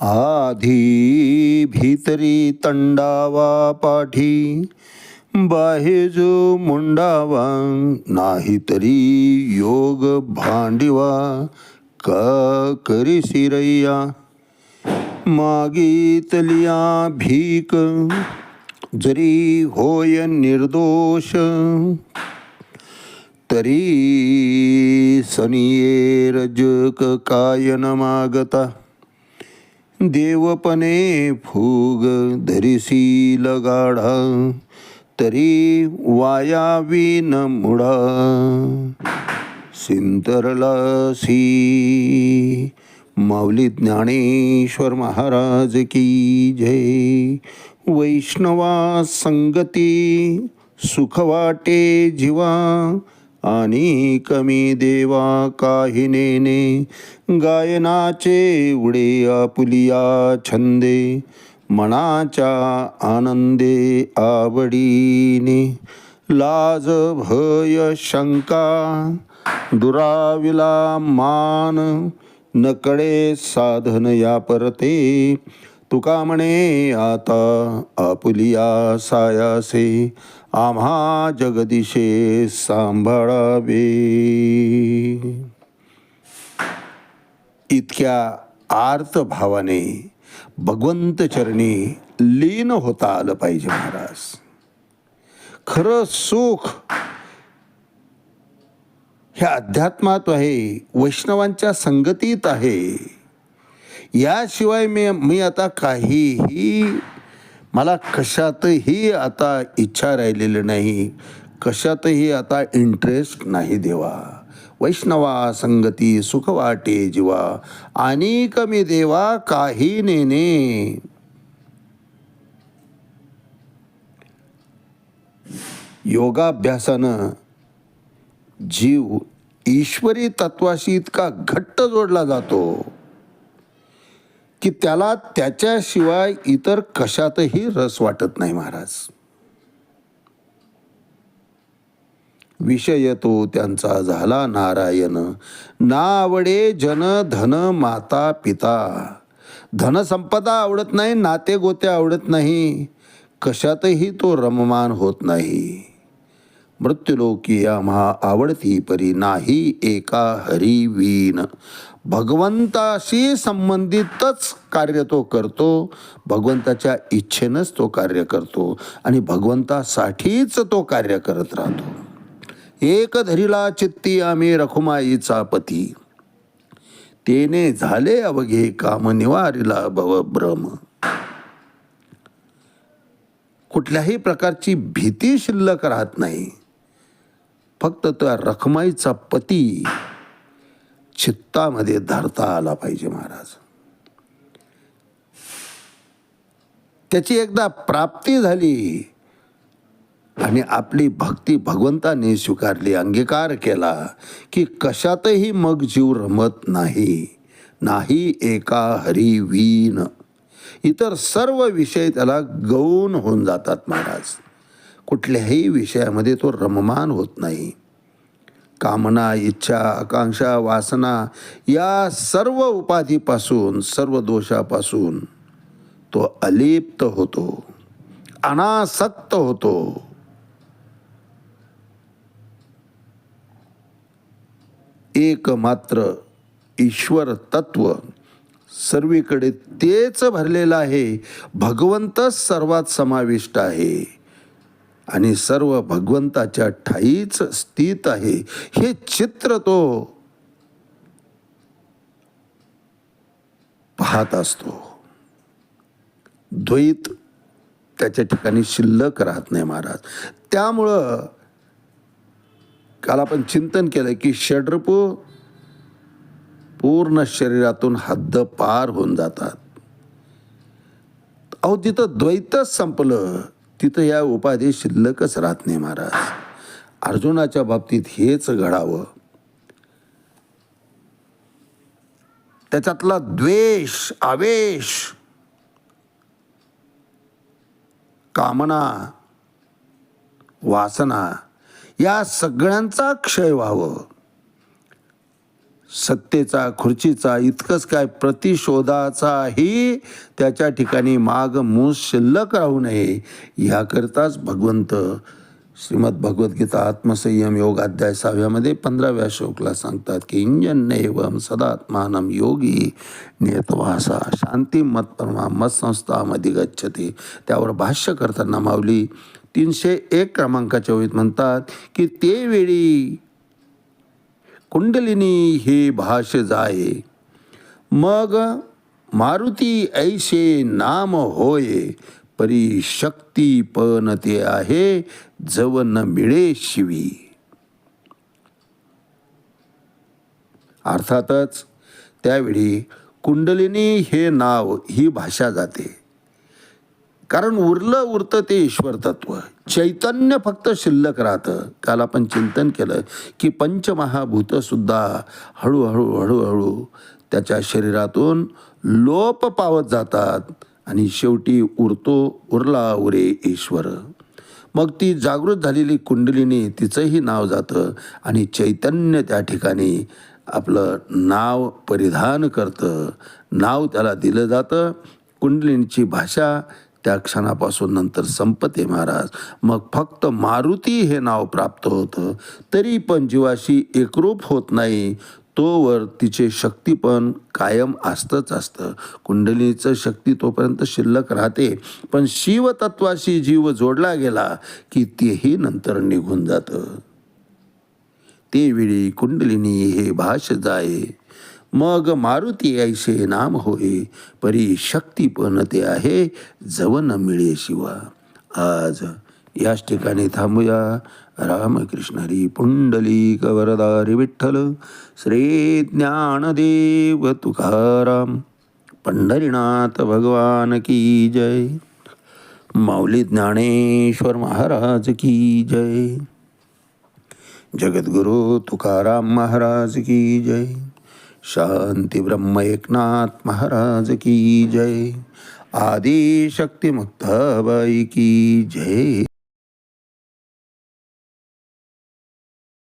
आधी भीतरी तंडावा पाठी बाहेजो मुंडावा नाही तरी योग भांडिवा का करी सिरैया? मागितलिया भीक जरी होय निर्दोष तरी सनिये रजक कायन मागता। देवपणे फुग धरिसी लगाढा तरी वायावी न मुडा सिंतरलासी माऊली ज्ञानेश्वर महाराज की जय. वैष्णवा संगती सुख वाटे जीवा आणि कमी देवा काही नेने गायनाचे उडे आपुलिया छंदे मनाच्या आनंदे आवडीने. लाज भय शंका दुराविला मान नकडे साधन या परते तुका म्हणे आता आपुलिया सायासे आम्हा जगदिशे सांभाळावे. इतक्या आर्त भावाने भगवंत चरणी लीन होता आलं पाहिजे महाराज. खरं सुख हे अध्यात्मात आहे वैष्णवांच्या संगतीत आहे. याशिवाय मी मी आता काहीही मला कशातही आता इच्छा राहिलेली नाही कशातही आता इंटरेस्ट नाही देवा. वैष्णवा संगती सुख वाटे जीवा आणि कमी देवा काही नेने योगाभ्यासानं जीव ईश्वरी तत्वाशी इतका घट्ट जोडला जातो. की त्याला त्याच्याशिवाय इतर कशातही रस वाटत नाही महाराज. विषय तो त्यांचा झाला नारायण. ना आवडे जन धन माता पिता. धनसंपदा आवडत नाही नाते गोते आवडत नाही. कशातही तो रममान होत नाही. मृत्यूलोकी आम्हा आवडती परी नाही एका हरिवीन भगवंताशी संबंधितच कार्य तो करतो भगवंताच्या इच्छेनंच तो कार्य करतो आणि भगवंतासाठीच तो कार्य करत राहतो. एक धरिला चित्ती आम्ही रखुमाईचा पती. तेने झाले अवघे काम निवारिला भवभ्रम कुठल्याही प्रकारची भीती शिल्लक राहत नाही. फक्त त्या रखमाईचा पती चित्तामध्ये धरता आला पाहिजे महाराज. त्याची एकदा प्राप्ती झाली आणि आपली भक्ती भगवंताने स्वीकारली अंगीकार केला की कशातही मग जीव रमत नाही नाही एका हरिवीन इतर सर्व विषय त्याला गौण होऊन जातात महाराज. कुठल्याही विषयामध्ये तो रममान होत नाही. कामना इच्छा आकांक्षा वासना या सर्व उपाधीपासून सर्व दोषापासून तो अलिप्त होतो अनासक्त होतो. एकमात्र ईश्वर तत्व सर्वीकडे तेच भरलेलं आहे. भगवंतच सर्वात समाविष्ट आहे. आणि सर्व भगवंताच्या ठाईच स्थित आहे. हे चित्र तो पाहत असतो. द्वैत त्याच्या ठिकाणी शिल्लक राहत नाही महाराज. त्यामुळं काल आपण चिंतन केलं की षड्रप पूर्ण शरीरातून हद्द पार होऊन जातात. अहो तिथं द्वैतच संपलं. तिथं या उपाधी शिल्लकच राहत नाही महाराज. अर्जुनाच्या बाबतीत हेच घडावं. त्याच्यातला द्वेष आवेश कामना वासना या सगळ्यांचा क्षय व्हावं. सत्तेचा खुर्चीचा इतकंच काय प्रतिशोधाचाही त्याच्या ठिकाणी माग मूस शिल्लक राहू नये ह्याकरिताच भगवंत श्रीमद भगवद्गीता आत्मसंयम योग अध्याय सहाव्यामध्ये पंधराव्या श्लोकला सांगतात की इंजन एवम सदात्मानम योगी नियतवासा शांती मत परमा मत संस्थामध्ये त्यावर भाष्य करताना माऊली तीनशे एक क्रमांकाच्या ओळीत म्हणतात की ते वेळी कुंडलिनी हे भाष जाय. मग मारुती ऐशे नाम होय परी शक्ती पण ते आहे जवन मिळे शिवी. अर्थातच त्यावेळी कुंडलिनी हे नाव ही भाषा जाते. कारण उरलं उरतं ते ईश्वर तत्व. चैतन्य फक्त शिल्लक राहतं. काल आपण चिंतन केलं की पंचमहाभूतसुद्धा हळूहळू हळूहळू त्याच्या शरीरातून लोप पावत जातात आणि शेवटी उरतो उरला उरे ईश्वर. मग ती जागृत झालेली कुंडलिनी तिचंही नाव जातं आणि चैतन्य त्या ठिकाणी आपलं नाव परिधान करतं. नाव त्याला दिलं जातं. कुंडलिनीची भाषा त्या क्षणापासून नंतर संपते महाराज. मग फक्त मारुती हे नाव प्राप्त होतं. तरी पण जीवाशी एकरूप होत नाही. तोवर तिचे शक्ती पण कायम असतंच असतं. कुंडलीचं शक्ती तोपर्यंत शिल्लक राहते. पण शिवतत्वाशी जीव जोडला गेला की तेही नंतर निघून जातं. ते वेळी कुंडलिनी हे भाष जाये मग मारुती ऐसे नाम होय परी शक्ती पण ते आहे जवन मिळे शिवा. आज याच ठिकाणी थांबूया. रामकृष्ण हरी पुंडली कवरदारी विठ्ठल श्री ज्ञानदेव तुकाराम पंढरीनाथ भगवान की जय. माऊली ज्ञानेश्वर महाराज की जय. जगद्गुरु तुकाराम महाराज की जय. शांती ब्रह्म एकनाथ महाराज की जय। आदि शक्ती मुक्ताबाई की जय।